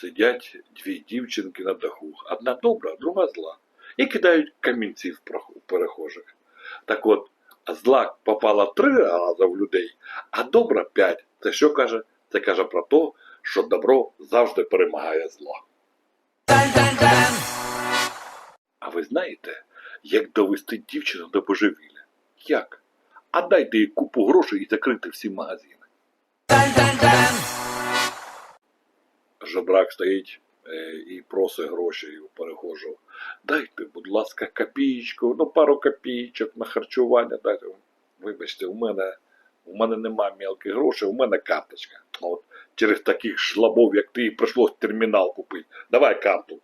Сидять дві дівчинки на даху. Одна добра, друга зла. І кидають камінці в перехожих. Так от, зла попала три рази в людей, а добра п'ять. Це що каже? Це каже про те, що добро завжди перемагає зло. А ви знаєте, як довести дівчину до божевілля? Як? А дайте їй купу грошей і закрити всі магазини. Жебрак стоїть е, і просить грошей у перехожого. Дайте, будь ласка, копієчку, ну пару копійчок на харчування. Дайте. Вибачте, у мене, у мене нема мілких грошей, у мене карточка. От через таких шлабов, як ти, прийшлось термінал купити. Давай карту.